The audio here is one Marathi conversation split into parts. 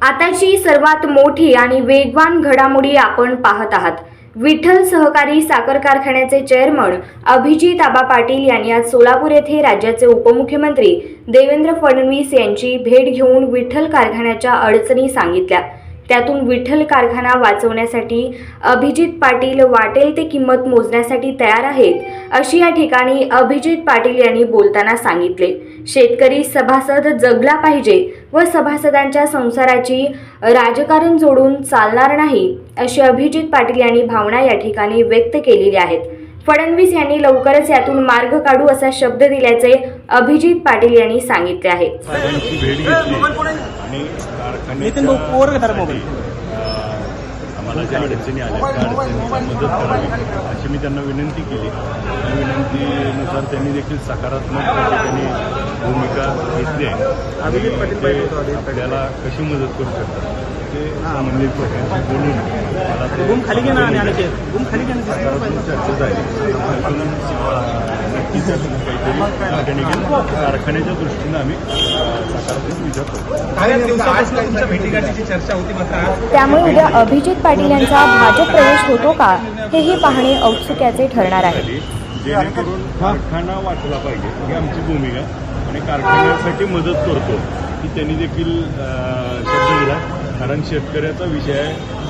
आताची सर्वात मोठी आणि वेगवान घडामोडी आपण पाहत आहात. विठ्ठल सहकारी साखर कारखान्याचे चेअरमन अभिजित आबा पाटील यांनी आज सोलापूर येथे राज्याचे उपमुख्यमंत्री देवेंद्र फडणवीस यांची भेट घेऊन विठ्ठल कारखान्याच्या अडचणी सांगितल्या. त्यातून विठ्ठल कारखाना वाचवण्यासाठी अभिजित पाटील वाटेल ते किंमत मोजण्यासाठी तयार आहेत अशी या ठिकाणी अभिजित पाटील यांनी बोलताना सांगितले. शेतकरी सभासद जगला पाहिजे व सभासदांच्या संसाराची राजकारण जोडून चालणार नाही अशी अभिजित पाटील यांनी भावना या ठिकाणी व्यक्त केलेली आहेत. फडणवीस यांनी लवकरच यातून मार्ग काढू असा शब्द दिल्याचे अभिजित पाटील यांनी सांगितले आहे. आणि आम्हाला ज्या अडचणी आल्या त्या अडचणीला मदत करावी. अशी मी त्यांना विनंती केली. त्या विनंतीनुसार त्यांनी देखील सकारात्मक त्या ठिकाणी भूमिका घेतली आहे. पाटील ते. आपल्याला कशी मदत करू शकतात? ते संबंधित लोकांशी बोलून मला ते गुम खाली घे ना आणि आले गुम खाली घे ना सकारात्मक चर्चा झाली त्यातून, अं, नक्कीच काहीतरी कारखान्याच्या दृष्टीनं आम्ही अं, सकारात्मक विचार करतो. काही दिवसापासून तुमच्या भेटीगाठीची चर्चा होती? मात्र आज त्यामुळे उद्या अभिजित पाटील यांचा भाजप प्रवेश होतो का हेही पाहणे औत्सुक्याचे ठरणार आहे. जेणेकरून कारखाना वाचला पाहिजे ही आमची भूमिका. आणि कारखान्यासाठी मदत करतो की त्यांनी देखील शब्द दिला. कारण शेतकऱ्याचा विषय आहे.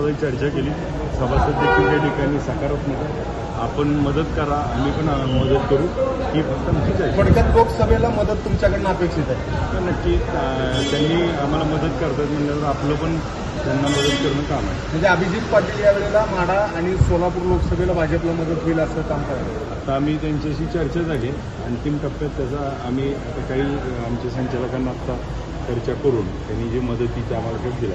सभासदांची चर्चा केली. सभासद देखील त्या ठिकाणी सकारात्मक आहे. आपण मदत करा आम्ही पण मदत करू. ही फक्त आमची चर्चा. थोडक्यात लोकसभेला मदत तुमच्याकडनं अपेक्षित आहे. नक्की त्यांनी आम्हाला मदत करतात म्हणल्यावर आपलं पण त्यांना मदत करणं काम आहे. म्हणजे अभिजित पाटील यावेळेला माढा आणि सोलापूर लोकसभेला भाजपला मदत होईल असं काम करायचं आता आम्ही त्यांच्याशी चर्चा झाली. अंतिम टप्प्यात त्याचा आम्ही आता काही आमच्या संचालकांना आता चर्चा करून त्यांनी जे मदतीचा आम्हाला दिला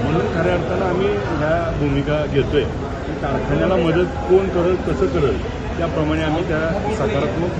म्हणून खऱ्या अर्थानं आम्ही ह्या भूमिका घेतोय. कारखान्याला मदत कोण करल कसं करल त्याप्रमाणे आम्ही त्या सकारात्मक